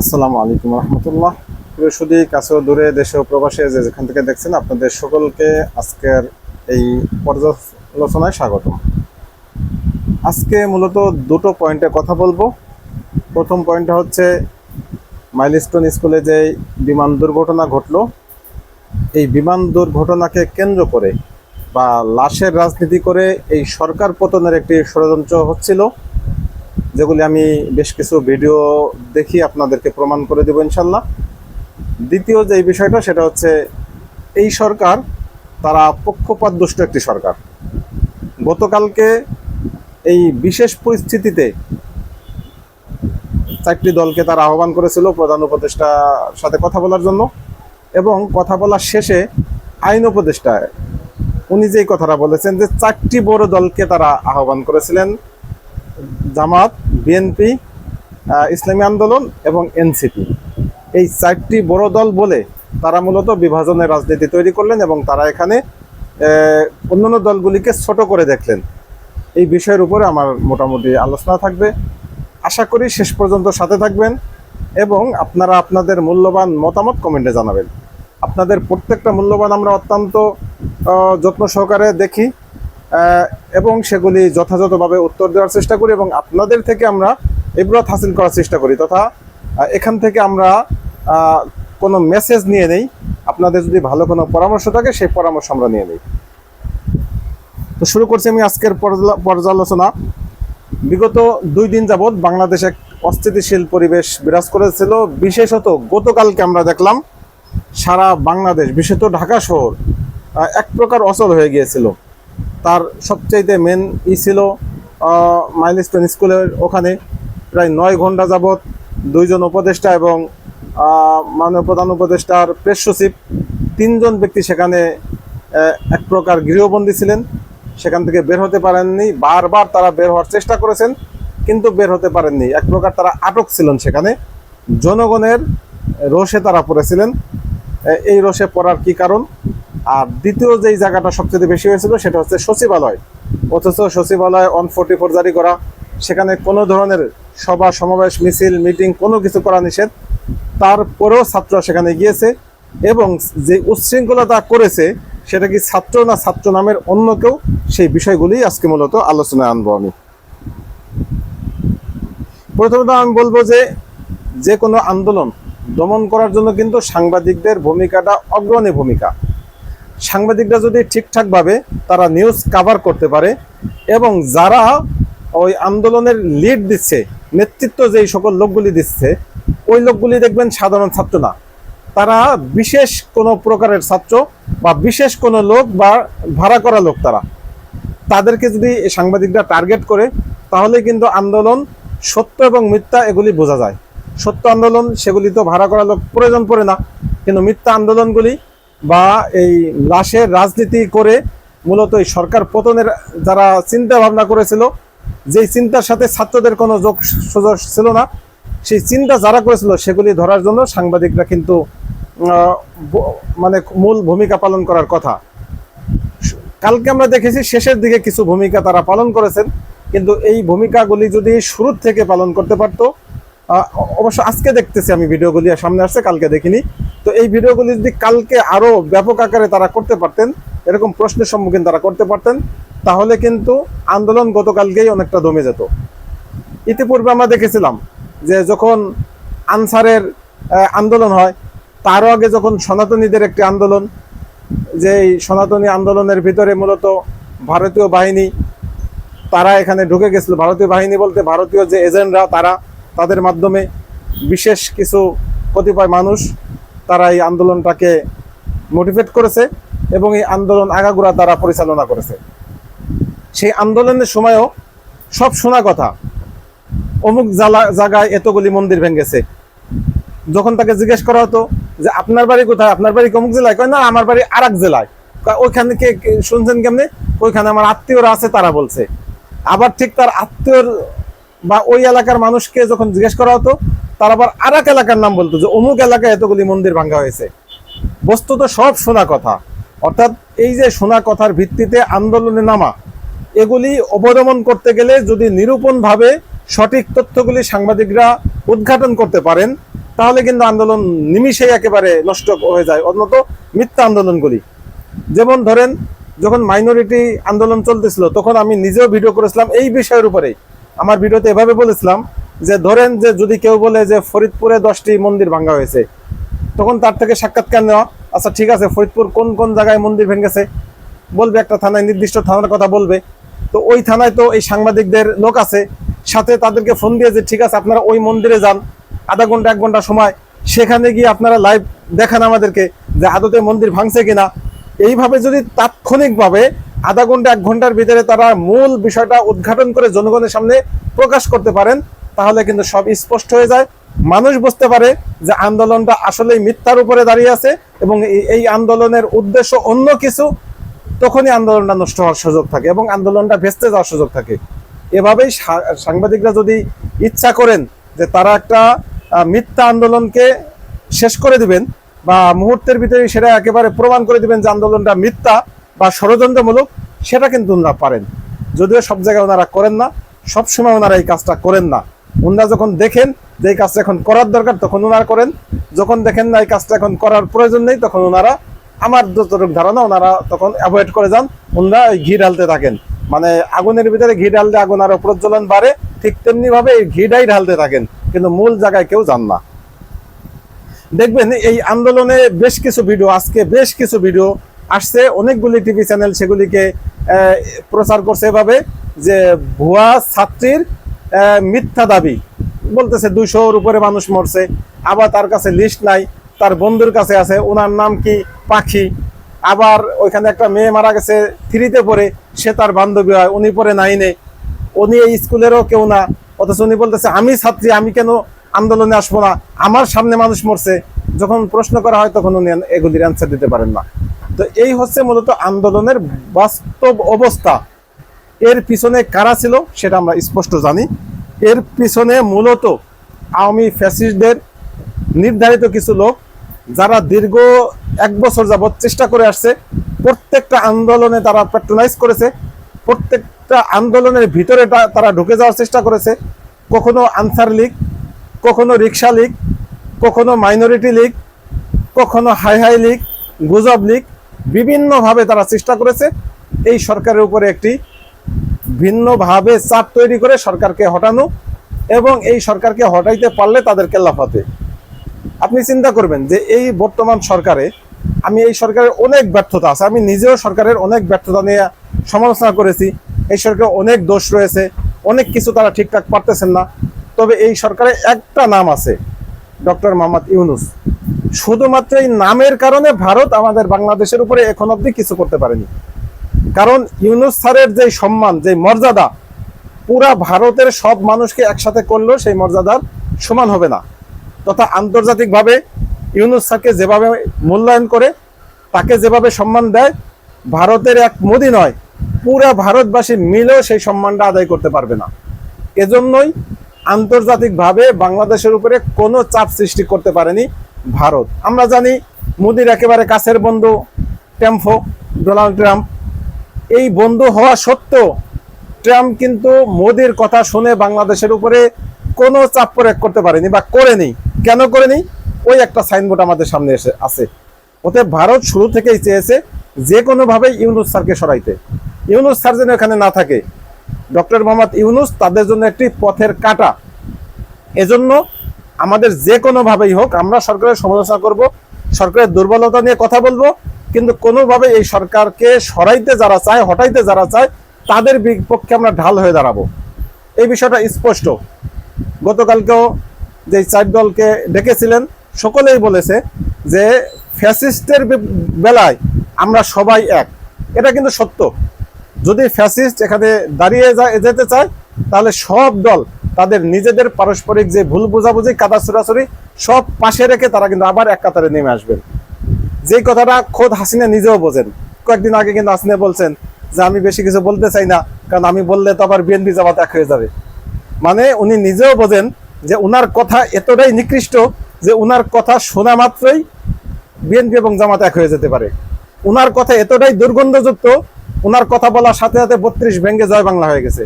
আসসালামু আলাইকুম রহমতুল্লাহ। প্রিয় সুদী কাছেও দূরে, দেশে প্রবাসে যে যেখান থেকে দেখছেন আপনাদের সকলকে আজকের এই পর্যালোচনায় স্বাগতম। আজকে মূলত দুটো পয়েন্টে কথা বলব। প্রথম পয়েন্টটা হচ্ছে, মাইলস্টোন স্কুলে যে বিমান দুর্ঘটনা ঘটলো, এই বিমান দুর্ঘটনাকে কেন্দ্র করে বা লাশের রাজনীতি করে এই সরকার পতনের একটি ষড়যন্ত্র হচ্ছিল। যেগুলি আমি বেশ কিছু ভিডিও দেখি আপনাদেরকে প্রমাণ করে দেবো ইনশাল্লাহ। দ্বিতীয় যে বিষয়টা, সেটা হচ্ছে এই সরকার, তারা পক্ষপাতদুষ্ট একটি সরকার। গতকালকে এই বিশেষ পরিস্থিতিতে চারটি দলকে তারা আহ্বান করেছিল প্রধান উপদেষ্টার সাথে কথা বলার জন্য এবং কথা বলার শেষে আইন উপদেষ্টা, উনি যেই কথাটা বলেছেন যে চারটি বড় দলকে তারা আহ্বান করেছিলেন, জামাত বিএনপি ইসলামী আন্দোলন এবং এনসিপি। এই চারটি বড় দল বলে তারা মূলত বিভাজনের রাজনীতি তৈরি করলেন এবং তারা এখানে অন্যান্য দলগুলিকে ছোট করে দেখলেন। এই বিষয়ের উপরে আমার মোটামুটি আলোচনা থাকবে। আশা করি শেষ পর্যন্ত সাথে থাকবেন এবং আপনারা আপনাদের মূল্যবান মতামত কমেন্টে জানাবেন। আপনাদের প্রত্যেকটা মূল্যবান আমরা অত্যন্ত যত্ন সহকারে দেখি। এবং সেগুলি যথাযথভাবে উত্তর দেওয়ার চেষ্টা করি এবং আপনাদের থেকে আমরা ইবরত হাসিল করার চেষ্টা করি তথা এখান থেকে আমরা কোনো মেসেজ নিয়ে নেই। আপনাদের যদি ভালো কোনো পরামর্শ থাকে, সেই পরামর্শ আমরা নিয়ে নিই। তো শুরু করছি আমি আজকের পর্যা- পর্যালোচনা। বিগত দুই দিন যাবৎ বাংলাদেশে এক অস্থিতিশীল পরিবেশ বিরাজ করেছিল। বিশেষত গতকালকে আমরা দেখলাম, সারা বাংলাদেশ, বিশেষত ঢাকা শহর এক প্রকার অচল হয়ে গিয়েছিল। তার সবচাইতে মেন ই ছিল মাইলস্টোন স্কুলের ওখানে প্রায় নয় ঘণ্টা যাবৎ দুইজন উপদেষ্টা এবং মাননীয় প্রধান উপদেষ্টার প্রেস সচিব তিনজন ব্যক্তি সেখানে এক প্রকার গৃহবন্দী ছিলেন। সেখান থেকে বের হতে পারেননি, বারবার তারা বের হওয়ার চেষ্টা করেছেন, কিন্তু বের হতে পারেননি। এক প্রকার তারা আটক ছিলেন সেখানে। জনগণের রোষে তারা পড়েছিলেন। এই রোষে পড়ার কি কারণ? আর দ্বিতীয় যেই জায়গাটা সবচেয়ে বেশি হয়েছিল সেটা হচ্ছে সচিবালয়। অথচ সচিবালয় অন ফোর্টি ফোর জারি করা, সেখানে কোনো ধরনের সভা, সমাবেশ, মিছিল, মিটিং কোনো কিছু করা নিষেধ। তারপরেও ছাত্ররা সেখানে গিয়েছে এবং যে উচ্ছৃঙ্খলতা করেছে, সেটা কি ছাত্র না ছাত্র নামের অন্য কেউ, সেই বিষয়গুলি আজকে মূলত আলোচনায় আনব আমি। প্রথমত আমি বলব যে যে কোনো আন্দোলন দমন করার জন্য কিন্তু সাংবাদিকদের ভূমিকাটা অগ্রণী ভূমিকা। সাংবাদিকরা যদি ঠিকঠাকভাবে তারা নিউজ কাভার করতে পারে এবং যারা ওই আন্দোলনের লিড দিচ্ছে, নেতৃত্ব যেই সকল লোকগুলি দিচ্ছে, ওই লোকগুলি দেখবেন সাধারণ ছাত্র না। তারা বিশেষ কোনো প্রকারের ছাত্র বা বিশেষ কোনো লোক বা ভাড়া করা লোক তারা। তাদেরকে যদি সাংবাদিকরা টার্গেট করে তাহলে কিন্তু আন্দোলন সত্য এবং মিথ্যা এগুলি বোঝা যায়। সত্য আন্দোলন, সেগুলি তো ভাড়া করা লোক প্রয়োজন পড়ে না। কিন্তু মিথ্যা আন্দোলনগুলি বা এই লাশের রাজনীতি করে মূলত এই সরকার পতনের যারা চিন্তা ভাবনা করেছিল, যেই চিন্তার সাথে ছাত্রদের কোনো যোগ সুযোগ ছিল না, সেই চিন্তা যারা করেছিল সেগুলি ধরার জন্য সাংবাদিকরা কিন্তু মানে মূল ভূমিকা পালন করার কথা। কালকে আমরা দেখেছি শেষের দিকে কিছু ভূমিকা তারা পালন করেছেন, কিন্তু এই ভূমিকাগুলি যদি শুরুর থেকে পালন করতে পারতো অবশ্য আজকে দেখতেছি আমি ভিডিওগুলি সামনে আসছে, কালকে দেখিনি। তো এই ভিডিওগুলি যদি কালকে আরও ব্যাপক আকারে তারা করতে পারতেন, এরকম প্রশ্নের সম্মুখীন তারা করতে পারতেন, তাহলে কিন্তু আন্দোলন গতকালকেই অনেকটা দমে যেত। ইতিপূর্বে আমরা দেখেছিলাম যে যখন আনসারের আন্দোলন হয়, তারও আগে যখন সনাতনীদের একটি আন্দোলন যে এই সনাতনী আন্দোলনের ভিতরে মূলত ভারতীয় বাহিনী, তারা এখানে ঢুকে গেছিল। ভারতীয় বাহিনী বলতে ভারতীয় যে এজেন্টরা, তারা তাদের মাধ্যমে বিশেষ কিছু কতিপয় মানুষ তারা এই আন্দোলনটাকে মোটিভেট করেছে এবং এই আন্দোলন আগাগোড়া তারা পরিচালনা করেছে। সেই আন্দোলনের সময়ও সব শোনা কথা, অমুক জালা- জায়গায় এতগুলি মন্দির ভেঙেছে। যখন তাকে জিজ্ঞেস করা হতো যে, আপনার বাড়ি কোথায়? আপনার বাড়ি অমুক জেলায়? কয়, না, আমার বাড়ি আর জেলায়। ওইখানে কে- শুনছেন কেমনে? ওইখানে আমার আত্মীয়রা আছে, তারা বলছে। আবার ঠিক তার আত্মীয়র বা ওই এলাকার মানুষকে যখন জিজ্ঞেস করা হতো তার আবার আর এক এলাকার নাম বলতো যে অমুক এলাকায় এতগুলি মন্দির ভাঙ্গা হয়েছে। বস্তুত সব শোনা কথা। অর্থাৎ এই যে শোনা কথার ভিত্তিতে আন্দোলনে নামা, এগুলি অবদমন করতে গেলে যদি নিরূপণভাবে সঠিক তথ্যগুলি সাংবাদিকরা উদ্ঘাটন করতে পারেন, তাহলে কিন্তু আন্দোলন নিমিশেই একেবারে নষ্ট হয়ে যায়, অন্যত মিথ্যা আন্দোলনগুলি। যেমন ধরেন, যখন মাইনরিটি আন্দোলন চলতেছিল, তখন আমি নিজেও ভিডিও করেছিলাম এই বিষয়ের উপরে আমার ভিডিওতে এভাবে বলেছিলাম যে ধরেন যে যদি কেউ বলে যে ফরিদপুরে দশটি মন্দির ভাঙ্গা হয়েছে, তখন তার থেকে সাক্ষাৎকার নেওয়া আচ্ছা ঠিক আছে, ফরিদপুর কোন কোন জায়গায় মন্দির ভেঙেছে বলবে একটা থানায়, নির্দিষ্ট থানার কথা বলবে। তো ওই থানায় তো এই সাংবাদিকদের লোক আছে, সাথে তাদেরকে ফোন দিয়ে যে, ঠিক আছে, আপনারা ওই মন্দিরে যান, আধা ঘণ্টা, এক ঘণ্টা সময়, সেখানে গিয়ে আপনারা লাইভ দেখান আমাদেরকে যে আদতে মন্দির ভাঙছে কিনা। এইভাবে যদি তাৎক্ষণিকভাবে আধা ঘণ্টা, এক ঘণ্টার ভিতরে তারা মূল বিষয়টা উদ্ঘাটন করে জনগণের সামনে প্রকাশ করতে পারেন তাহলে কিন্তু সব স্পষ্ট হয়ে যায়। মানুষ বুঝতে পারে যে আন্দোলনটা আসলেই মিথ্যার উপরে দাঁড়িয়ে আছে এবং এই- আন্দোলনের উদ্দেশ্য অন্য কিছু, তখনই আন্দোলনটা নষ্ট হওয়ার সুযোগ থাকে এবং আন্দোলনটা ভেস্তে যাওয়ার সুযোগ থাকে। এভাবেই সাংবাদিকরা যদি ইচ্ছা করেন যে তারা একটা মিথ্যা আন্দোলনকে শেষ করে দিবেন বা মুহূর্তের ভিতরে সেটা একেবারে প্রমাণ করে দিবেন যে আন্দোলনটা মিথ্যা বা ষড়যন্ত্রমূলক, সেটা কিন্তু ওনারা পারেন। যদিও সব জায়গায় ওনারা করেন না, সবসময় ওনারা এই কাজটা করেন না। ওনারা যখন দেখেন যে এই কাজটা এখন করার দরকার, তখন ওনারা করেন। যখন দেখেন না এই কাজটা এখন করার প্রয়োজন নেই, তখন ওনারা আমার যতটুকু ধারণা ওনারা তখন অ্যাভয়েড করে যান। ওনারা ঘি ঢালতে থাকেন। মানে আগুনের ভিতরে ঘি ঢালতে আগুন আরও প্রজ্বলন বাড়ে, ঠিক তেমনি ভাবে এই ঘিটাই ঢালতে থাকেন। কিন্তু মূল জায়গায় কেউ যান না। দেখবেন এই আন্দোলনে বেশ কিছু ভিডিও আজকে বেশ কিছু ভিডিও আসছে। অনেকগুলি টিভি চ্যানেল সেগুলিকে প্রচার করছে এভাবে যে ভুয়া ছাত্রীর মিথ্যা দাবি। বলতেছে দুশোর উপরে মানুষ মরছে। আবার তার কাছে লিস্ট নাই, তার বন্ধুর কাছে আছে ওনার নাম কি? পাখি। আবার ওইখানে একটা মেয়ে মারা গেছে, থ্রিতে পড়ে, সে তার বান্ধবী হয়, উনি পড়ে নাইনে উনি এই স্কুলেরও কেউ না। অথচ উনি বলতেছে, আমি ছাত্রী, আমি কেন আন্দোলনে আসব না? আমার সামনে মানুষ মরছে। যখন প্রশ্ন করা হয়, তখন উনি এগুলির অ্যান্সার দিতে পারেন না। তো এই হচ্ছে মূলত আন্দোলনের বাস্তব অবস্থা। এর পিছনে কারা ছিল সেটা আমরা স্পষ্ট জানি। এর পিছনে মূলত আওয়ামী ফ্যাসিস্টদের নির্ধারিত কিছু লোক যারা দীর্ঘ এক বছর যাবৎ চেষ্টা করে আসছে, প্রত্যেকটা আন্দোলনে তারা প্যাট্রোনাইজ করেছে, প্রত্যেকটা আন্দোলনের ভিতরে তারা ঢুকে যাওয়ার চেষ্টা করেছে। কখনো আনসার লীগ, কখনো রিক্সা লীগ, কখনো মাইনরিটি লীগ, কখনো হাই হাই লীগ, গুজব লীগ, বিভিন্নভাবে তারা চেষ্টা করেছে। এই সরকারের উপরে একটি ভিন্নভাবে চাপ তৈরি করে সরকারকে হটানো এবং এই সরকারকে হটাইতে পারলে তাদের কেল্লাফাতে আপনি চিন্তা করবেন যে এই বর্তমান সরকারে আমি এই সরকারের অনেক ব্যর্থতা আছে, আমি নিজেও সরকারের অনেক ব্যর্থতা নিয়ে সমালোচনা করেছি, এই সরকারের অনেক দোষ রয়েছে, অনেক কিছু তারা ঠিকঠাক পারতেছেন না। তবে এই সরকারে একটা নাম আছে, ডক্টর মোহাম্মদ ইউনুস। শুধুমাত্র এই নামের কারণে ভারত আমাদের বাংলাদেশের উপরে এখন অবধি কিছু করতে পারেনি। কারণ ইউনুস স্যারের যে সম্মান যে মর্যাদা, পুরা ভারতের সব মানুষকে একসাথে করলেও সেই মর্যাদার সমান হবে না। তথা আন্তর্জাতিকভাবে ইউনুস স্যারকে যেভাবে মূল্যায়ন করে, তাকে যেভাবে সম্মান দেয়, ভারতের এক মোদি নয়, পুরা ভারতবাসী মিলেও সেই সম্মানটা আদায় করতে পারবে না। এজন্যই আন্তর্জাতিকভাবে বাংলাদেশের উপরে কোনো চাপ সৃষ্টি করতে পারেনি ভারত। আমরা জানি মোদির একেবারে কাছের বন্ধু ট্যাম্পো ডোনাল্ড ট্রাম্প। এই বন্ধু হওয়া সত্ত্বেও ট্রাম্প কিন্তু মোদির কথা শুনে বাংলাদেশের উপরে কোনো চাপ প্রয়োগ করতে পারেনি বা করেনি। কেন করেনি? ওই একটা সাইনবোর্ড আমাদের সামনে এসে আছে। ওতে ভারত শুরু থেকেই চেয়েছে যে কোনোভাবে ইউনুস স্যারকে সরাইতে। ইউনুস স্যার যেন এখানে না থাকে। ডক্টর মোহাম্মদ ইউনুস তাদের জন্য একটি পথের কাটা। এজন্য আমাদের যে কোনোভাবেই হোক আমরা সরকারের সমালোচনা করব, সরকারের দুর্বলতা নিয়ে কথা বলব কিন্তু কোনোভাবে এই সরকারকে সরাইতে যারা চায়, হটাইতে যারা চায়, তাদের বিপক্ষে আমরা ঢাল হয়ে দাঁড়াবো। এই বিষয়টা স্পষ্ট। গতকালকেও যে চার দলকে ডেকেছিলেন, সকলেই বলেছে যে ফ্যাসিস্টের বেলায় আমরা সবাই এক। এটা কিন্তু সত্য। যদি ফ্যাসিস্ট এখানে দাঁড়িয়ে যেতে চায়, তাহলে সব দল তাদের নিজেদের পারস্পরিক যে ভুল বোঝাবুঝি, কাদা ছুড়াছুড়ি, সব পাশে রেখে তারা কিন্তু আবার এক কাতারে নেমে আসবেন। যে কথাটা খোদ হাসিনা নিজেও বোঝেন। কয়েকদিন আগে কিন্তু হাসিনা বলছেন যে, আমি বেশি কিছু বলতে চাই না, কারণ আমি বললে তো আবার বিএনপি জামাত এক হয়ে যাবে। মানে উনি নিজেও বোঝেন যে, উনার কথা এতটাই নিকৃষ্ট যে, উনার কথা শোনা মাত্রই বিএনপি এবং জামাত এক হয়ে যেতে পারে। উনার কথা এতটাই দুর্গন্ধযুক্ত, উনার কথা বলার সাথে সাথে বত্রিশ ভেঙ্গে জয় বাংলা হয়ে গেছে।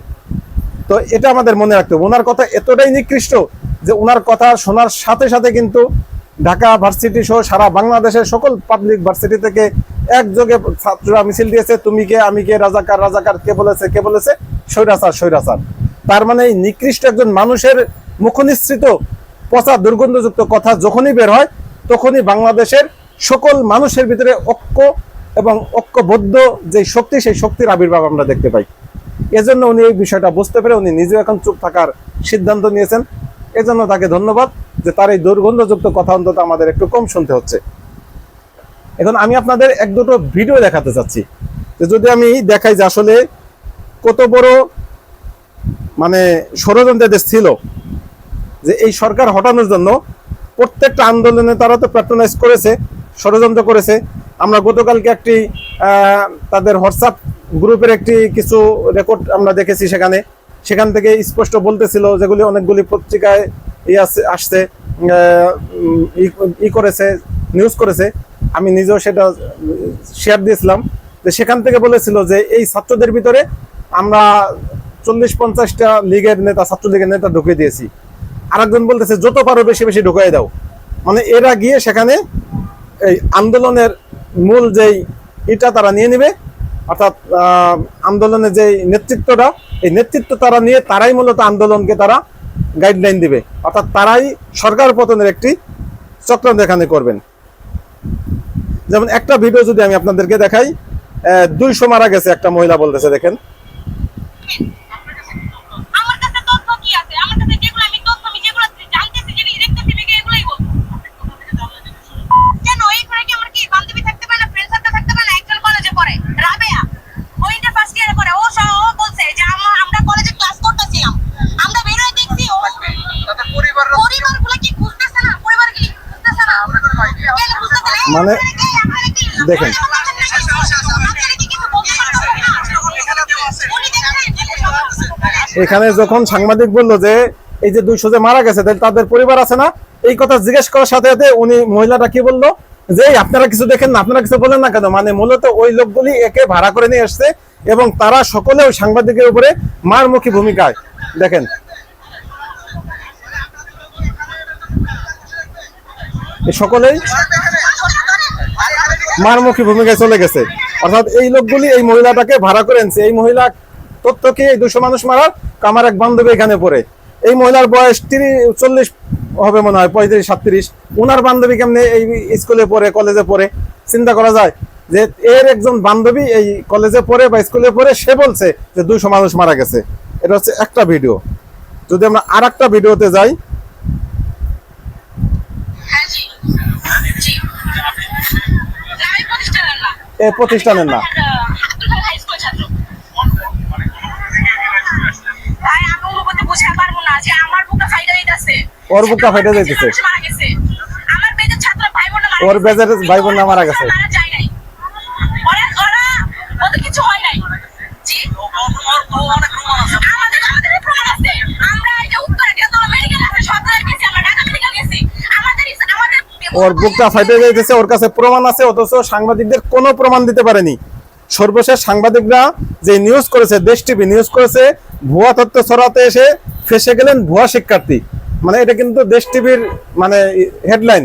তো এটা আমাদের মনে রাখতে হবে। ওনার কথা এতটাই নিকৃষ্ট যে ওনার কথা শোনার সাথে সাথে কিন্তু ঢাকা ভার্সিটি সহ সারা বাংলাদেশের সকল পাবলিক ভার্সিটি থেকে একযোগে ছাত্ররা মিছিল দিয়েছে, তুমি কে, আমি কে, রাজাকার রাজাকার, কে বলেছে কে বলেছে? স্বৈরাচার স্বৈরাচার। তার মানে এই নিকৃষ্ট একজন মানুষের মুখনিসৃত পচা, দুর্গন্ধযুক্ত কথা যখনই বের হয়, তখনই বাংলাদেশের সকল মানুষের ভিতরে ঐক্য এবং ঐক্যবদ্ধ যে শক্তি, সেই শক্তির আবির্ভাব আমরা দেখতে পাই। এজন্য উনি এই বিষয়টা বুঝতে পেরে উনি নিজেও এখন চুপ থাকার সিদ্ধান্ত নিয়েছেন। এজন্য তাকে ধন্যবাদ যে তার এই দুর্গন্ধযুক্ত কথা অন্তত আমাদের একটু কম শুনতে হচ্ছে। এখন আমি আপনাদের এক দুটো ভিডিও দেখাতে চাচ্ছি। যে যদি আমি দেখাই যে আসলে কত বড় মানে ষড়যন্ত্র ছিল, যে এই সরকার হটানোর জন্য প্রত্যেকটা আন্দোলনে তারা তো প্যাট্রোনাইজ করেছে, ষড়যন্ত্র করেছে। আমরা গতকালকে একটি তাদের হোয়াটসঅ্যাপ গ্রুপের একটি কিছু রেকর্ড আমরা দেখেছি সেখানে। সেখান থেকে স্পষ্ট বলতেছিল যেগুলি অনেকগুলি পত্রিকায় ই আছে, আসছে ই- করেছে নিউজ করেছে। আমি নিজেও সেটা শেয়ার দিয়েছিলাম। যে সেখান থেকে বলেছিল যে এই ছাত্রদের ভিতরে আমরা চল্লিশ পঞ্চাশটা লীগের নেতা, ছাত্রলীগের নেতা ঢুকিয়ে দিয়েছি। আরেকজন বলতেছে, যত পারো বেশি বেশি ঢুকাই দাও। মানে এরা গিয়ে সেখানে এই আন্দোলনের মূল যেই এটা তারা নিয়ে নেবে। অর্থাৎ আন্দোলনের যে নেতৃত্বটা, এই নেতৃত্ব তারা নিয়ে তারাই মূলত আন্দোলনকে তারা গাইডলাইন দিবে। অর্থাৎ তারাই সরকার পতনের একটি চক্র এখানে করবেন। যেমন একটা ভিডিও যদি আমি আপনাদেরকে দেখাই দুইশো মারা গেছে একটা মহিলা বলতেছে, দেখেন আমার কাছে তথ্য কি আছে আমার কাছে যেগুলো আমি তথ্য আমি যেগুলো জানতেছি যেগুলো দেখতেছি আমি এগুলোই বলব কেন এই করে কি আমার কি বান্ধবী থাকতে পারে না ফ্রেন্ড সার্কেল থাকতে পারে না একজন কলেজে পড়ে রাবেয়া ওইটা ফার্স্ট ইয়ারে পড়ে ও সহ ও বলছে যে আমরা আমরা কলেজে ক্লাস করতেছিলাম আমরা বের হয়ে দেখছি ও তাদের পরিবাররা পরিবারগুলো কি খুঁজতেছে না পরিবার কি খুঁজতেছে না আমরা কোনো idea কেন খুঁজতেছে না? মানে দেখেন। এখানে যখন সাংবাদিক বলল যে এই যে দুইশো যে মারা গেছে, তাহলে তাদের পরিবার আছে না? এই কথা জিজ্ঞেস করার সাথে সাথে উনি মহিলাটা কি বলল? যে আপনারা কিছু দেখেন না, আপনারা কিছু বলেন না কেন? মানে মূলত ওই লোকগুলি একে ভাড়া করে নিয়ে আসছে এবং তারা সকলে ওই সাংবাদিকের উপরে মারমুখী ভূমিকায়। দেখেন সকলেই মারমুখী ভূমিকায় চলে গেছে। অর্থাৎ এই লোকগুলি এই মহিলাটাকে ভাড়া করে এনেছে। এই মহিলা তথ্য কি এই দুশো মানুষ মারার আমার এক বান্ধবী এখানে পড়ে। এই মহিলার বয়স তিরিশ চল্লিশ হবে মনে হয়, পঁয়ত্রিশ, সাতত্রিশ। ওনার বান্ধবী কেমনে এই স্কুলে পড়ে, কলেজে পড়ে? চিন্তা করা যায় যে এর একজন বান্ধবী এই কলেজে পড়ে বা স্কুলে পড়ে, সে বলছে যে দুশো মানুষ মারা গেছে। এটা হচ্ছে একটা ভিডিও। যদি আমরা আর ভিডিওতে যাই হ্যাঁ জি জি না, আমি প্রতিষ্ঠানের না এ প্রতিষ্ঠানের না আব্দুল হাই স্কুল ছাত্র তাই আমি অনুভূতি বুঝতে পারব না যে আমার বুকটা ফাইটা না ওর বুকটা ফাইটা যাইতেছে। ওর বেজের ভাই বোন মারা গেছে। বেজের ভাই বোনরা মারা গেছে। মারা যায় নাই ওরা ওরা ওদের কিছু হয় নাই জি আমাদের আমাদের প্রমাণ আছে আমরা এই যে উত্তরে গেছে মেডিকেল আছে সব জায়গায় গেছি আমরা ঢাকা মেডিকেল গেছি আমাদের আমাদের ওর বুকটা ফাইটে যাইতেছে, ওর কাছে প্রমাণ আছে, অথচ সাংবাদিকদের কোনো প্রমাণ দিতে পারেনি। সর্বশেষ সাংবাদিকরা যে নিউজ করেছে, দেশ টিভি নিউজ করেছে, ভুয়া তথ্য ছড়াতে এসে ফেসে গেলেন ভুয়া শিক্ষার্থী। মানে এটা কিন্তু দেশ টিভির মানে হেডলাইন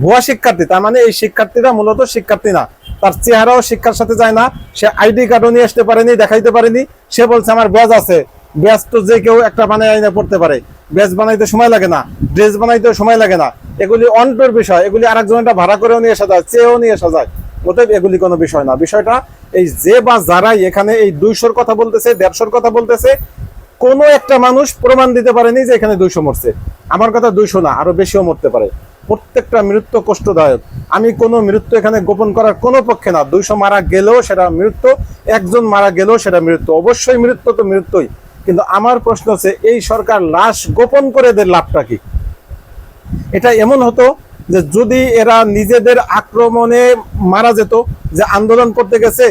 ভুয়া শিক্ষার্থী। তার মানে এই শিক্ষার্থীরা মূলত শিক্ষার্থী না। তার চেহারাও শিক্ষার সাথে যায় না। সে আইডি কার্ডও নিয়ে আসতে পারেনি, দেখাইতে পারেনি। সে বলছে, আমার ব্যাজ আছে। ব্যাজ তো যে কেউ একটা বানায় আইনে পড়তে পারে। ব্যাস বানাইতে সময় লাগে না, ড্রেস বানাইতে সময় লাগে না। এগুলি অন্টর বিষয়, এগুলি আরেকজনটা ভাড়া করেও নিয়ে আসা যায়, চেয়েও নিয়ে আসা যায়। অতএব এগুলি কোনো বিষয় না। বিষয়টা এই যে বা যারাই এখানে এই দুইশোর কথা বলতেছে, দেড়শোর কথা বলতেছে, কোনো একটা মানুষ প্রমাণ দিতে পারেনি যে এখানে দুইশো মরছে। আমার কথা দুইশো না, আরও বেশিও মরতে পারে। প্রত্যেকটা মৃত্যু কষ্টদায়ক। আমি কোনো মৃত্যু এখানে গোপন করার কোনো পক্ষে না। দুইশো মারা গেলেও সেটা মৃত্যু, একজন মারা গেলেও সেটা মৃত্যু। অবশ্যই মৃত্যু তো মৃত্যুই। কিন্তু আমার প্রশ্ন হচ্ছে, এই সরকার লাশ গোপন করে এদের লাভটা কি? এটা এমন হতো যে যদি এরা নিজেদের আক্রমণে মারা যেত, যে আন্দোলন করতে গেছে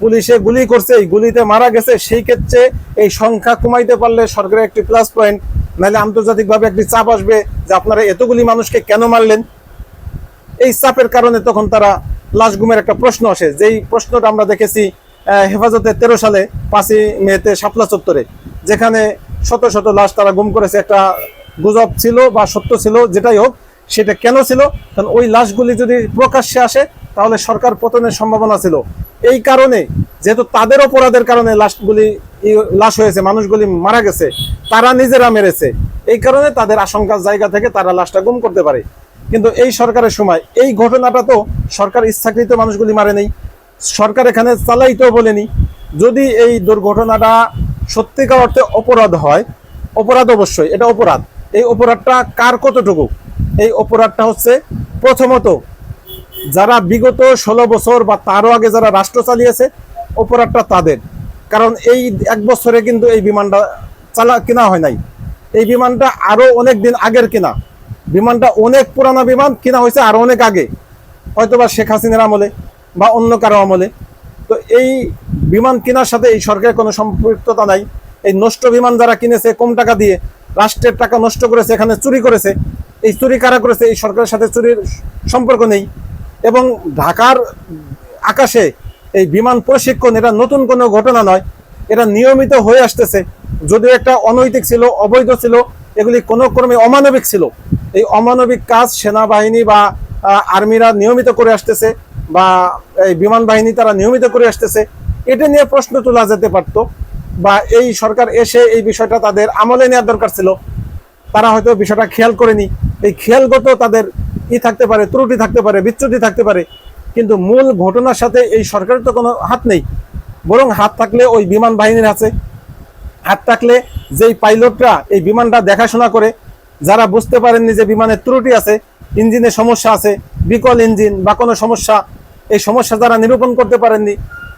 পুলিশে গুলি করছে, এই গুলিতে মারা গেছে, সেই ক্ষেত্রে এই সংখ্যা কমাইতে পারলে সরকারের একটি প্লাস পয়েন্ট নাহলে আন্তর্জাতিকভাবে একটি চাপ আসবে যে আপনারা এতগুলি মানুষকে কেন মারলেন? এই চাপের কারণে তখন তারা লাশ গুমের একটা প্রশ্ন আসে। যেই প্রশ্নটা আমরা দেখেছি হেফাজতে তেরো সালে পাঁচই মেতে শাপলা চত্বরে, যেখানে শত শত লাশ তারা গুম করেছে। একটা গুজব ছিল বা সত্য ছিল, যেটাই হোক, সেটা কেন ছিল? কারণ ওই লাশগুলি যদি প্রকাশ্যে আসে, তাহলে সরকার পতনের সম্ভাবনা ছিল। এই কারণে, যেহেতু তাদের অপরাধের কারণে লাশগুলি লাশ হয়েছে, মানুষগুলি মারা গেছে, তারা নিজেরা মেরেছে। এই কারণে তাদের আশঙ্কার জায়গা থেকে তারা লাশটা গুম করতে পারে। কিন্তু এই সরকারের সময়, এই ঘটনাটা তো সরকার ইচ্ছাকৃত মানুষগুলি মারে নেই সরকার এখানে চালাইতেও বলেনি। যদি এই দুর্ঘটনাটা সত্যিকার অর্থে অপরাধ হয়, অপরাধ অবশ্যই, এটা অপরাধ। এই অপরাধটা কার কতটুকু? এই অপরাধটা হচ্ছে প্রথমত যারা বিগত ষোলো বছর বা তারও আগে যারা রাষ্ট্র চালিয়েছে, অপরাধটা তাদের। কারণ এই এক বছরে কিন্তু এই বিমানটা চালা, কেনা হয় নাই। এই বিমানটা আরও অনেক দিন আগের কেনা। বিমানটা অনেক পুরানো বিমান, কেনা হয়েছে আরও অনেক আগে। হয়তোবা শেখ হাসিনার আমলে। বা অন্য কারও আমলে। তো এই বিমান কেনার সাথে এই সরকারের কোনো সম্পৃক্ততা নাই। এই নষ্ট বিমান যারা কিনেছে, কম টাকা দিয়ে, রাষ্ট্রের টাকা নষ্ট করেছে, এখানে চুরি করেছে, এই চুরি কারা করেছে, এই সরকারের সাথে চুরির সম্পর্ক নেই। এবং ঢাকার আকাশে এই বিমান প্রশিক্ষণ, এটা নতুন কোনো ঘটনা নয়, এটা নিয়মিত হয়ে আসতেছে। যদিও একটা অনৈতিক ছিল, অবৈধ ছিল, এগুলি কোনো ক্রমে অমানবিক ছিল। এই অমানবিক কাজ সেনাবাহিনী বা আর্মিরা নিয়মিত করে আসতেছে। বা এই বিমান বাহিনী তারা নিয়মিত করে আসতেছে, এটা নিয়ে প্রশ্ন তোলা যেতে পারতো বা এই সরকার এসে এই বিষয়টা তাদের আমলে নেওয়ার দরকার ছিল। তারা হয়তো বিষয়টা খেয়াল করেনি। এই খেয়ালগত তাদের ই থাকতে পারে, ত্রুটি থাকতে পারে, বিচ্যুতি থাকতে পারে। কিন্তু মূল ঘটনার সাথে এই সরকারের তো কোনো হাত নেই। বরং হাত থাকলে ওই বিমান বাহিনীর আছে। হাত থাকলে যেই পাইলটরা এই বিমানটা দেখাশোনা করে, যারা বুঝতে পারেননি যে বিমানের ত্রুটি আছে ইঞ্জিনের সমস্যা আছে, বিকল ইঞ্জিন বা কোনো সমস্যা, এই সমস্যা যারা নিরূপণ করতে পারেননি,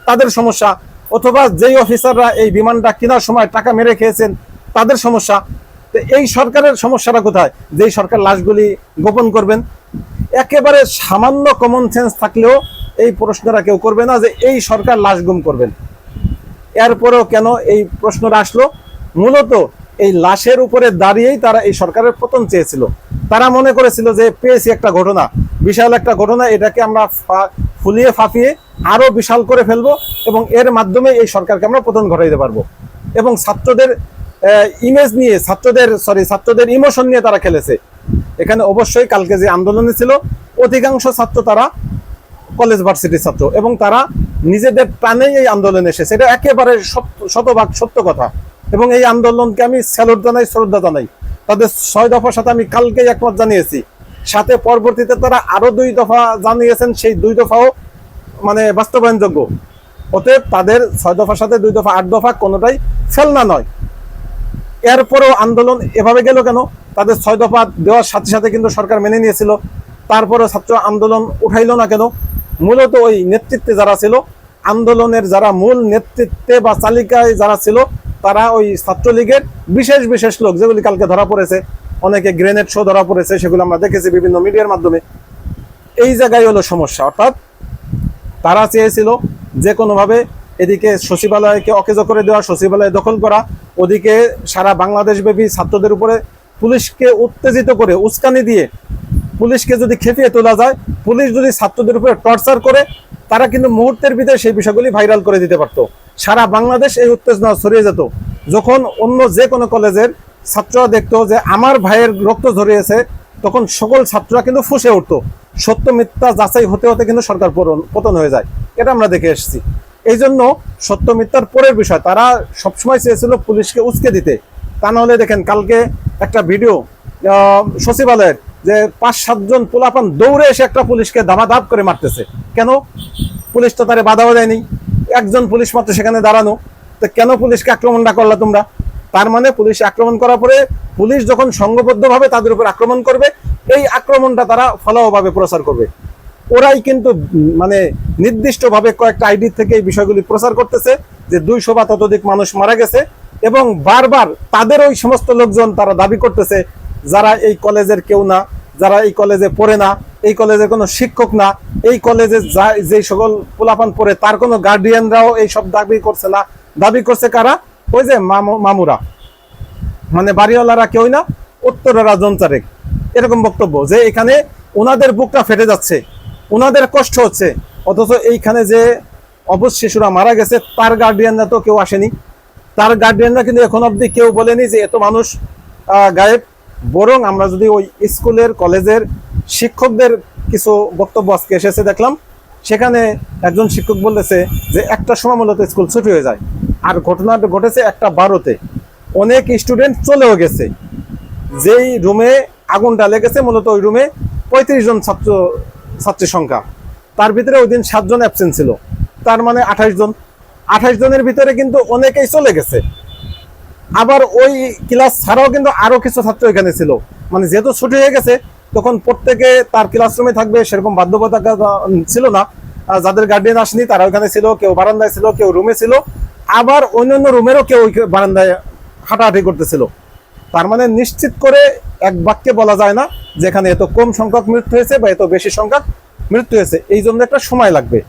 তাদের সমস্যা। অথবা যেই অফিসাররা এই বিমানটা কেনার সময় টাকা মেরে খেয়েছেন, তাদের সমস্যা। তো এই সরকারের সমস্যাটা কোথায়? যেই সরকার লাশগুলি গোপন করবেন, একেবারে সামান্য কমন সেন্স থাকলেও এই প্রশ্নটা কেউ করবে না যে এই সরকার লাশ গুম করবেন। এরপরেও কেন এই প্রশ্নটা আসলো? মূলত এই লাশের উপরে দাঁড়িয়েই তারা এই সরকারের পতন চেয়েছিল। তারা মনে করেছিল যে পেয়েছি একটা ঘটনা। বিশাল একটা ঘটনা, এটাকে আমরা ফুলিয়ে ফাঁপিয়ে আরও বিশাল করে ফেলব এবং এর মাধ্যমে এই সরকারকে আমরা পতন ঘটাইতে পারব। এবং ছাত্রদের ইমেজ নিয়ে, ছাত্রদের সরি ছাত্রদের ইমোশন নিয়ে তারা খেলেছে। এখানে অবশ্যই কালকে যে আন্দোলনে ছিল, অধিকাংশ ছাত্র তারা কলেজ ভার্সিটির ছাত্র এবং তারা নিজেদের প্রাণেই এই আন্দোলনে এসেছে। এটা একেবারে শতভাগ সত্য কথা। এবং এই আন্দোলনকে আমি স্যালুট জানাই, শ্রদ্ধা জানাই। তাদের ছয় দফার সাথে আমি কালকেই একমত জানিয়েছি। সাথে পরবর্তীতে তারা আরও দুই দফা জানিয়েছেন, সেই দুই দফাও মানে বাস্তবায়নযোগ্য। অতএব তাদের ছয় দফার সাথে দুই দফা, আট দফা কোনোটাই ফেলনা নয়। এরপরেও আন্দোলন এভাবে গেল কেন? তাদের ছয় দফা দেওয়ার সাথে সাথে কিন্তু সরকার মেনে নিয়েছিল। তারপরে ছাত্র আন্দোলন উঠাইলো না কেন? মূলত ওই নেতৃত্বে যারা ছিল আন্দোলনের যারা মূল নেতৃত্বে বা চালিকায় যারা ছিল, তারা ওই ছাত্রলীগের বিশেষ বিশেষ লোক যেগুলি কালকে ধরা পড়েছে, অনেকে গ্রেনেড শো ধরা পড়েছে, সেগুলো আমরা দেখেছি বিভিন্ন মিডিয়ার মাধ্যমে। এই জায়গায় হলো সমস্যা, অর্থাৎ তারা চেয়েছিল যে কোনোভাবে এদিকে সচিবালয়কে অকেজ করে দেওয়া, সচিবালয় দখল করা, ওদিকে সারা বাংলাদেশব্যাপী ছাত্রদের উপরে পুলিশকে উত্তেজিত করে, উস্কানি দিয়ে পুলিশকে যদি খেপিয়ে তোলা যায়, পুলিশ যদি ছাত্রদের উপরে টর্চার করে তারা কিন্তু মুহূর্তের ভিতরে সেই বিষয়গুলি ভাইরাল করে দিতে পারতো। সারা বাংলাদেশ এই উত্তেজনা ছড়িয়ে যেত। যখন অন্য যে কোনো কলেজের ছাত্ররা দেখতো যে আমার ভাইয়ের রক্ত ঝরিয়েছে, তখন সকল ছাত্ররা কিন্তু ফুসে উঠতো। সত্য মিথ্যা যাচাই হতে হতে কিন্তু সরকার পতন- পতন হয়ে যায়। এটা আমরা দেখে এসেছি। এই জন্য সত্য মিথ্যার পরের বিষয়, তারা সবসময় চেয়েছিল পুলিশকে উস্কে দিতে। তা নাহলে দেখেন, কালকে একটা ভিডিও সচিবালয়ের যে পাঁচ, সাতজন পোলাপান দৌড়ে এসে একটা পুলিশকে দামাদাপ করে মারতেছে। কেন? পুলিশ তো তারে বাধাও দেয়নি। একজন পুলিশ মাত্র সেখানে দাঁড়ানো। তো কেন পুলিশকে আক্রমণটা করলা তোমরা? তার মানে পুলিশ আক্রমণ করার পরে পুলিশ যখন সংঘবদ্ধভাবে তাদের উপর আক্রমণ করবে, এই আক্রমণটা তারা ফলাওভাবে প্রচার করবে। ওরাই কিন্তু মানে নির্দিষ্টভাবে কয়েকটা আইডি থেকে এই বিষয়গুলি প্রচার করতেছে যে দুইশো বা ততোধিক মানুষ মারা গেছে এবং বারবার তাদের ওই সমস্ত লোকজন তারা দাবি করতেছে যারা এই কলেজের কেউ না, যারা এই কলেজে পড়ে না, এই কলেজের কোনো শিক্ষক না, এই কলেজে যা যে সকল পোলাপান পড়ে, তার কোনো গার্ডিয়ানরাও এই সব দাবি করছে না। দাবি করছে কারা? ওই যে মামু- মামুরা। মানে বাড়িওয়ালারা কেউই না উত্তরেরা জনচারেক এরকম বক্তব্য যে এখানে ওনাদের বুকটা ফেটে যাচ্ছে, ওনাদের কষ্ট হচ্ছে। অথচ এইখানে যে অবশ শিশুরা মারা গেছে, তার গার্ডিয়ানরা তো কেউ আসেনি। তার গার্ডিয়ানরা কিন্তু এখন অবধি কেউ বলেনি যে এত মানুষ গায়েব। বরং আমরা যদি ওই স্কুলের, কলেজের শিক্ষকদের কিছু বক্তব্য আজকে এসেছে দেখলাম, সেখানে একজন শিক্ষক বলতেছে যে একটা সময় মূলত স্কুল ছুটি হয়ে যায়। আর ঘটনাটা ঘটেছে একটা বারোতে। অনেক স্টুডেন্ট চলেও গেছে। যেই রুমে আগুনটা লেগেছে, মূলত ওই রুমে পঁয়ত্রিশ জন ছাত্র, ছাত্রীর সংখ্যা। তার ভিতরে ওই দিন সাতজন অ্যাবসেন্ট ছিল। তার মানে আঠাশ জন। আঠাশ জনের ভিতরে কিন্তু অনেকেই চলে গেছে। আবার ওই ক্লাস ছাড়াও কিন্তু আরও কিছু ছাত্র এখানে ছিল। মানে যেহেতু ছুটি হয়ে গেছে, তখন প্রত্যেকে তার ক্লাসরুমে থাকবে, সেরকম বাধ্যবাধকতা ছিল না। যাদের গার্ডিয়ান আসেনি, তারা ওখানে ছিল, কেউ বারান্দায় ছিল, কেউ রুমে ছিল। আবার অন্যান্য রুমেরও কেউ বারান্দায় হাঁটাহাঁটি করতেছিল। তার মানে নিশ্চিত করে এক বাক্যে বলা যায় না যেখানে এত কম সংখ্যক মৃত্যু হয়েছে বা এত বেশি সংখ্যক মৃত্যু হয়েছে। এই জন্য একটা সময় লাগবে।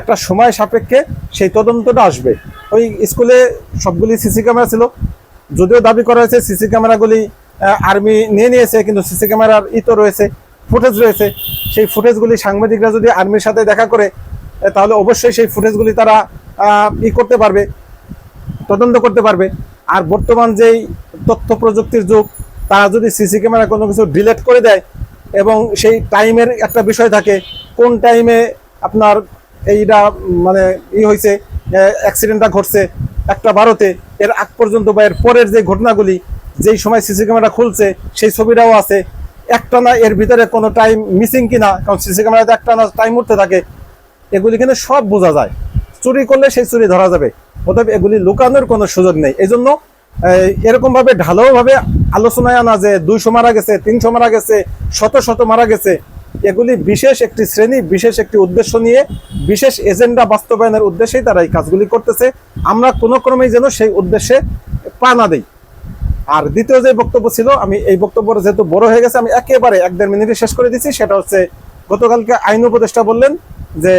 একটা সময় সাপেক্ষে সেই তদন্তটা আসবে। ওই স্কুলে সবগুলি সিসি ক্যামেরা ছিল। যদিও দাবি করা হয়েছে, সিসি ক্যামেরাগুলি আর্মি নিয়ে নিয়েছে, কিন্তু সিসি ক্যামেরার ই তো রয়েছে, ফুটেজ রয়েছে। সেই ফুটেজগুলি সাংবাদিকরা যদি আর্মির সাথে দেখা করে তাহলে অবশ্যই সেই ফুটেজগুলি তারা ই করতে পারবে, তদন্ত করতে পারবে। আর বর্তমান যেই তথ্য প্রযুক্তির যুগ, তারা যদি সিসি ক্যামেরা কোনো কিছু ডিলেট করে দেয়, এবং সেই টাইমের একটা বিষয় থাকে, কোন টাইমে আপনার এইটা মানে ই হয়েছে অ্যাক্সিডেন্টটা ঘটছে, একটা বারোতে এর আগ পর্যন্ত বা এর পরের যে ঘটনাগুলি, যেই সময় সিসি ক্যামেরা খুলছে, সেই ছবিটাও আছে। একটা না এর ভিতরে কোনো টাইম মিসিং কিনা, কারণ সিসি ক্যামেরাতে একটা না টাইম উঠতে থাকে, এগুলি কিন্তু সব বোঝা যায়। চুরি করলে সেই চুরি ধরা যাবে। অতএব এগুলি লুকানোর কোনো সুযোগ নেই। এই জন্য এরকম ভাবে ঢালাও ভাবে আলোচনায় আনা যে দুইশো মারা গেছে, তিনশো মারা গেছে, শত শত মারা গেছে এগুলি বিশেষ একটি শ্রেণি, বিশেষ একটি উদ্দেশ্য নিয়ে বিশেষ এজেন্ডা বাস্তবায়নের উদ্দেশ্যেই তারা এই কাজগুলি করতেছে। আমরা কোনো ক্রমেই যেন সেই উদ্দেশ্যে পা না দেই। আর দ্বিতীয় যে বক্তব্য ছিল, আমি এই বক্তব্য যেহেতু বড় হয়ে গেছে, আমি একেবারে এক দেড় মিনিটে শেষ করে দিচ্ছি। সেটা হচ্ছে, গতকালকে আইন উপদেষ্টা বললেন যে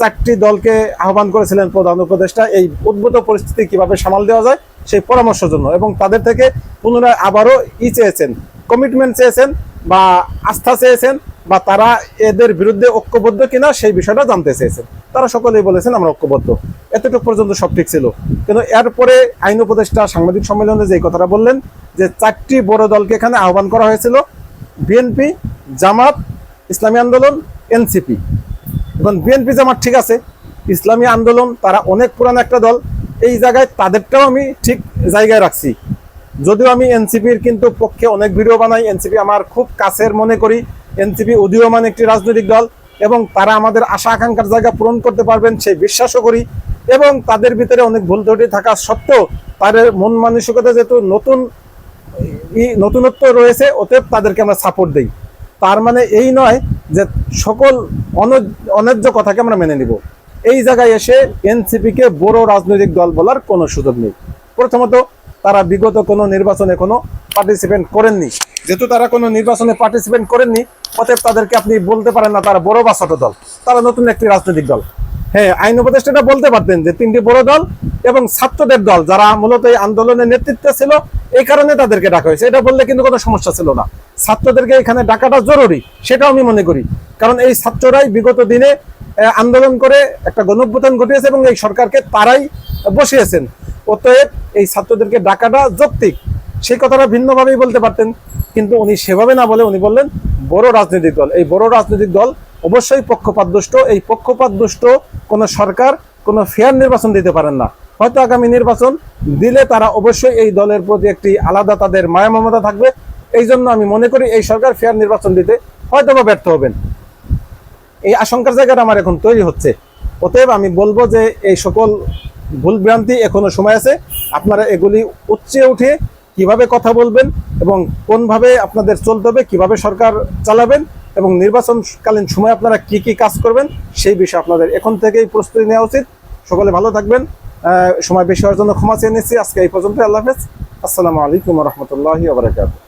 চারটি দলকে আহ্বান করেছিলেন প্রধান উপদেষ্টা, এই উদ্ভূত পরিস্থিতি কীভাবে সামাল দেওয়া যায় সেই পরামর্শের জন্য এবং তাদের থেকে পুনরায় আবারও ই চেয়েছেন কমিটমেন্ট চেয়েছেন বা আস্থা চেয়েছেন। বা তারা এদের বিরুদ্ধে ঐক্যবদ্ধ কিনা সেই বিষয়টা জানতে চেয়েছেন। তারা সকলেই বলেছেন আমরা ঐক্যবদ্ধ। এতটুকু পর্যন্ত সব ঠিক ছিল। কিন্তু এরপরে আইন উপদেষ্টা সাংবাদিক সম্মেলনে যে কথাটা বললেন, যে চারটি বড় দলকে এখানে আহ্বান করা হয়েছিল, বিএনপি, জামাত, ইসলামী আন্দোলন, এনসিপি। এখন বিএনপি, জামাত ঠিক আছে, ইসলামী আন্দোলন তারা অনেক পুরানো একটা দল, এই জায়গায় তাদেরটাও আমি ঠিক জায়গায় রাখছি। যদিও আমি এনসিপির কিন্তু পক্ষে অনেক ভিডিও বানাই, এনসিপি আমার খুব কাছের মনে করি এনসিপি উদীয়মান একটি রাজনৈতিক দল এবং তারা আমাদের আশা আকাঙ্ক্ষার জায়গা পূরণ করতে পারবেন, সেই বিশ্বাসও করি। এবং তাদের ভিতরে অনেক ভুল ত্রুটি থাকা সত্ত্বেও তাদের মন মানসিকতা যেহেতু নতুন নতুনত্ব রয়েছে, অতএব তাদেরকে আমরা সাপোর্ট দিই। তার মানে এই নয় যে সকল অন- অন্যায্য কথাকে আমরা মেনে নিব। এই জায়গায় এসে এনসিপিকে বড় রাজনৈতিক দল বলার কোনো সুযোগ নেই। প্রথমত তারা বিগত কোনো নির্বাচনে কোনো পার্টিসিপেন্ট করেননি। যেহেতু তারা কোনো নির্বাচনে পার্টিসিপেন্ট করেননি, অতএব তাদেরকে আপনি বলতে পারেন না তারা বড় বা ছোট দল। তারা নতুন একটি রাজনৈতিক দল। হ্যাঁ আইন উপদেষ্টাটা বলতে পারতেন যে তিনটি বড় দল এবং ছাত্রদের দল যারা মূলত এই আন্দোলনের নেতৃত্বে ছিল, এই কারণে তাদেরকে ডাকা হয়েছে। এটা বললে কিন্তু কোনো সমস্যা ছিল না। ছাত্রদেরকে এখানে ডাকাটা জরুরি, সেটাও আমি মনে করি। কারণ এই ছাত্ররাই বিগত দিনে আন্দোলন করে একটা গণভ্যুত্থান ঘটিয়েছে এবং এই সরকারকে তারাই বসিয়েছেন। অতএব এই ছাত্রদেরকে ডাকাটা যৌক্তিক। সেই কথাটা ভিন্নভাবেই বলতে পারতেন, কিন্তু উনি সেভাবে না বলে উনি বললেন, বড় রাজনৈতিক দল। এই বড় রাজনৈতিক দল অবশ্যই পক্ষপাত দুষ্ট এই পক্ষপাত দুষ্ট কোনো সরকার কোনো ফেয়ার নির্বাচন দিতে পারেন না। হয়তো আগামী নির্বাচন দিলে তারা অবশ্যই এই দলের প্রতি একটি আলাদা তাদের মায়া মমতা থাকবে। এই জন্য আমি মনে করি এই সরকার ফেয়ার নির্বাচন দিতে হয়তো বা ব্যর্থ হবেন। এই আশঙ্কার জায়গাটা আমার এখন তৈরি হচ্ছে। অতএব আমি বলব যে এই সকল ভুল ভ্রান্তি এখনও সময় আছে। আপনারা এগুলি উচ্চে উঠে কীভাবে কথা বলবেন এবং কোনভাবে আপনাদের চলতে হবে, কীভাবে সরকার চালাবেন এবং নির্বাচনকালীন সময় আপনারা কি কি কাজ করবেন, সেই বিষয়ে আপনাদের এখন থেকেই প্রস্তুতি নেওয়া উচিত। সকলে ভালো থাকবেন। সময় বেশি হওয়ার জন্য ক্ষমা চেয়ে নিচ্ছি। আজকে এই পর্যন্ত আল্লাহ হাফেজ। আসসালামু আলাইকুম রহমতুল্লাহ রহমতুল্লাহি